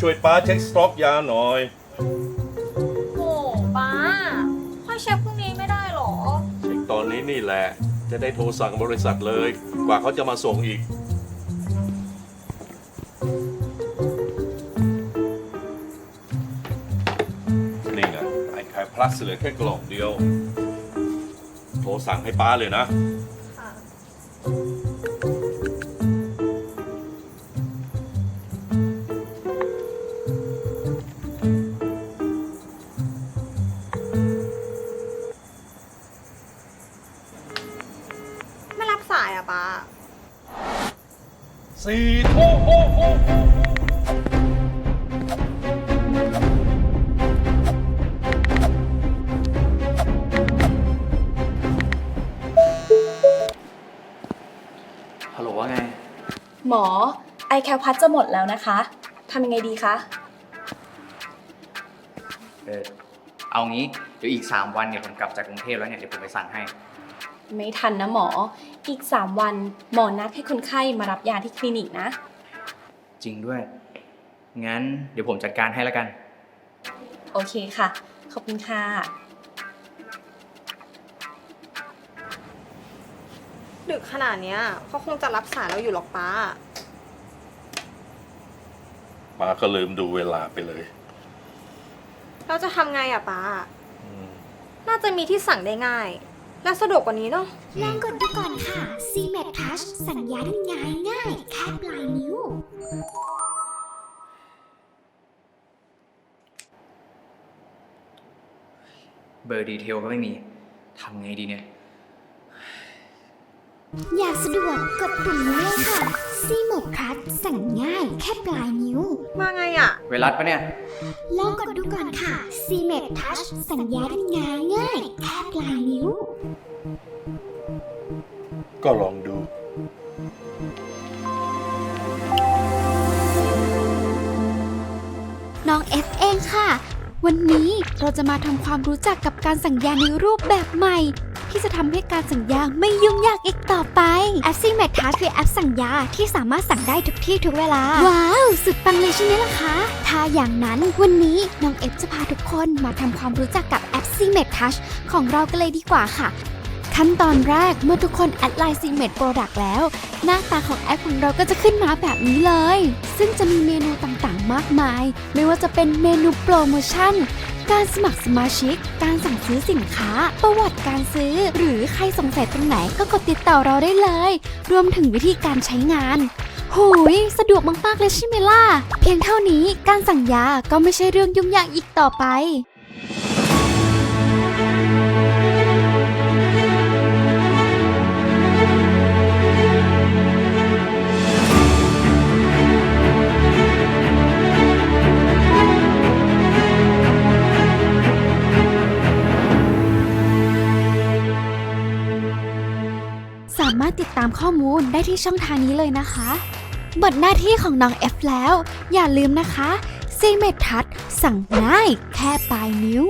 ช่วยป้าเช็คสต็อกยาหน่อยโอ้ป้า ค่อยเช็คพรุ่งนี้ไม่ได้หรอ เช็คตอนนี้นี่แหละ จะได้โทรสั่งบริษัทเลย กว่าเขาจะมาส่งอีก นี่ไงไอแคร์พลัสเหลือแค่กล่องเดียว โทรสั่งให้ป้าเลยนะ ค่ะ อะป้าสี่โอ้โอ้โอ้โอ้ฮัลโหลว่าไง หมอ ไอแคลพัดจะหมดแล้วนะคะทำยังไงดีคะ เออเอางี้ เดี๋ยวอีก 3 วันเนี่ยผมกลับจากกรุงเทพแล้วเนี่ยเดี๋ยวผมไปสั่งให้ ไม่ทันนะหมอ อีก 3 วันหมอนัดให้คนไข้มารับยาที่คลินิกนะ จริงด้วย งั้นเดี๋ยวผมจัดการให้แล้วกัน โอเคค่ะ ขอบคุณค่ะ ดึกขนาดเนี้ยเขาคงจะรับสายเราอยู่หรอกป้า ป้าก็ลืมดูเวลาไปเลยเราจะทำไงอะป้าน่าจะมีที่สั่งได้ง่าย และสะดวกกว่านี้เนาะ ลองกดดูก่อนค่ะ c m a t Touch สัญญาได้ง่ายง่ายๆแค่ปลายนิ้ว เบอร์ดีเทลก็ไม่มี ทำไงดีเนี่ย อยากสะดวกกดปุ่มนี้เลยค่ะ c m a t Touch สั่งง่ายแค่ปลายนิ้ว มาไงอะ เวลัสปะเนี่ย ลองกดดูก่อนค่ะ c m a t Touch สัญญาได้ง่ายง่ายๆแค่ปลายนิ้ว ก็ลองดู น้อง F เองค่ะ วันนี้เราจะมาทำความรู้จักกับการสั่งยาในรูปแบบใหม่ ที่จะทำให้การสั่งยาไม่ยุ่งยากอีกต่อไปแอปซิเมทัสคือแอปสั่งยาที่สามารถสั่งได้ทุกที่ทุกเวลา ว้าว สุดปังเลยใช่ไหมล่ะคะ ถ้าอย่างนั้นวันนี้น้อง F จะพาทุกคนมาทำความรู้จักกับแอปซิเมทัสของเรากันเลยดีกว่าค่ะขั้นตอนแรกเมื่อทุกคนแอดไลน์ซีเมดโปรดักต์แล้ว หน้าตาของแอปของเราก็จะขึ้นมาแบบนี้เลย ซึ่งจะมีเมนูต่างๆ มากมาย ไม่ว่าจะเป็นเมนูโปรโมชั่น การสมัครสมาชิก การสั่งซื้อสินค้า ประวัติการซื้อ หรือใครสงสัยตรงไหนก็กดติดต่อเราได้เลย รวมถึงวิธีการใช้งานหูย สะดวกมากๆเลยใช่ไหมล่ะ เพียงเท่านี้การสั่งยาก็ไม่ใช่เรื่องยุ่งยากอีกต่อไปามารถติดตามข้อมูลได้ที่ช่องทางนี้เลยนะคะหมดหน้าที่ของน้องเอฟแล้ว อย่าลืมนะคะซีเมทัศสั่งง่ายแค่ปลายนิ้ว